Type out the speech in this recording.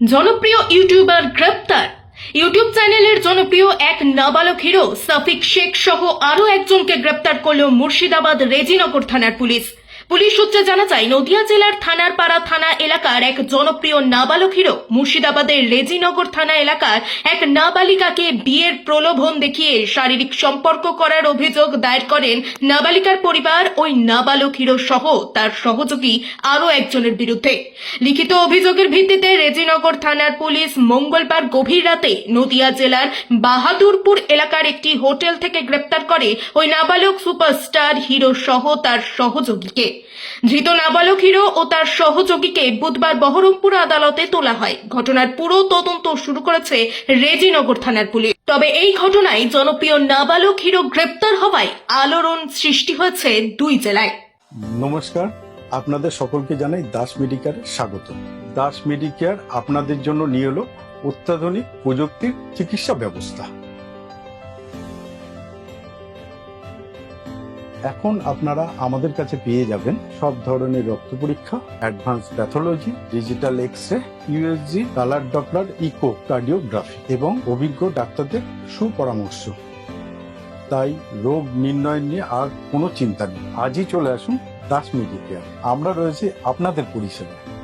জনপ্রিয় ইউটিউবার গ্রেপ্তার। ইউটিউব চ্যানেলের জনপ্রিয় এক নাবালক হিরো সাফিক শেখ সহ আরও একজনকে গ্রেপ্তার করল মুর্শিদাবাদ রেজিনগর থানার পুলিশ। পুলিশ সূত্রে জানা যায়, নদিয়া জেলার থানার পাড়া থানা এলাকার এক জনপ্রিয় নাবালক হিরো মুর্শিদাবাদের রেজিনগর থানা এলাকার এক নাবালিকাকে বিয়ের প্রলোভন দেখিয়ে শারীরিক সম্পর্ক করার অভিযোগ দায়ের করেন নাবালিকার পরিবার, ওই নাবালক হিরো সহ তার সহযোগী আরও একজনের বিরুদ্ধে। লিখিত অভিযোগের ভিত্তিতে রেজিনগর থানার পুলিশ মঙ্গলবার গভীর রাতে নদিয়া জেলার বাহাদুরপুর এলাকার একটি হোটেল থেকে গ্রেপ্তার করে ওই নাবালক সুপারস্টার হিরো সহ তার সহযোগীকে। ধৃত নাবালক হিরো ও তার সহযোগীকে বুধবার বহরমপুর আদালতে তোলা হয়। ঘটনার পুরো তদন্ত শুরু করেছে রেজিনগর থানার পুলিশ। তবে এই ঘটনায় জনপ্রিয় নাবালক হিরো গ্রেপ্তার হওয়ায় আলোড়ন সৃষ্টি হয়েছে দুই জেলায়। নমস্কার, আপনাদের সকলকে জানাই দাস মেডিকেয়ার স্বাগত। দাস মেডিকেয়ার আপনাদের জন্য নিয়ে এলো অত্যাধুনিক প্রযুক্তির চিকিৎসা ব্যবস্থা। এখন আপনারা আমাদের কাছে পেয়ে যাবেন সব ধরনের রক্ত পরীক্ষা advance pathology digital x ray USG colour Doppler echocardiography এবং অভিজ্ঞ ডাক্তারদের সুপরামর্শ। তাই রোগ নির্ণয় নিয়ে আর কোনো চিন্তা নেই। আজই চলে আসুন দাস মেডিকেয়ার আমরা রয়েছি আপনাদের পরিষেবা